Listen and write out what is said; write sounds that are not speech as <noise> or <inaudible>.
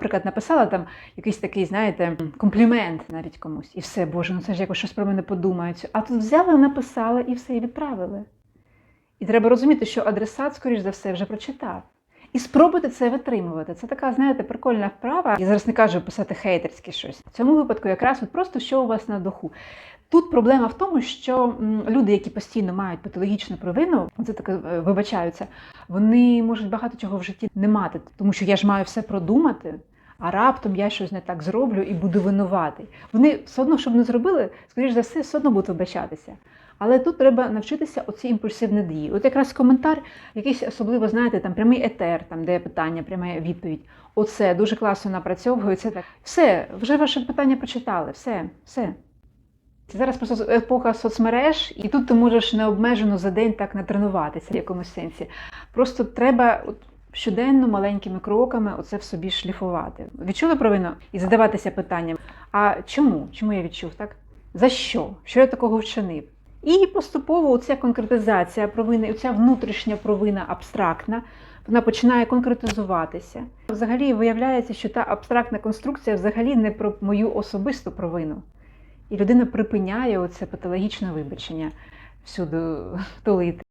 Наприклад, написала там якийсь такий, знаєте, комплімент навіть комусь, і все, Боже, ну це ж якось щось про мене подумають. А тут взяли, написала і все, і відправили. І треба розуміти, що адресат, скоріш за все, вже прочитав. І спробуйте це витримувати. Це така, знаєте, прикольна вправа. Я зараз не кажу писати хейтерське щось. В цьому випадку якраз от просто що у вас на духу. Тут проблема в тому, що люди, які постійно мають патологічну провину, це таке е, вибачаються, вони можуть багато чого в житті не мати, тому що я ж маю все продумати. А раптом я щось не так зроблю і буду винуватий. Вони все одно, щоб не зробили, скоріш за все, все одно будуть вибачатися. Але тут треба навчитися оці імпульсивні дії. От якраз коментар, якийсь особливо, знаєте, там прямий етер, там де питання, пряма відповідь. Оце дуже класно напрацьовується. Все, вже ваше питання прочитали, все, все. Це зараз просто епоха соцмереж, і тут ти можеш необмежено за день так натренуватися в якомусь сенсі. Просто треба от, щоденно маленькими кроками оце в собі шліфувати. Відчули провину і задаватися питанням: а чому? Чому я відчув так? За що? Що я такого вчинив? І поступово оця конкретизація провини, оця внутрішня провина абстрактна, вона починає конкретизуватися. Взагалі виявляється, що та абстрактна конструкція взагалі не про мою особисту провину. І людина припиняє оце патологічне вибачення всюди <laughs> тулити.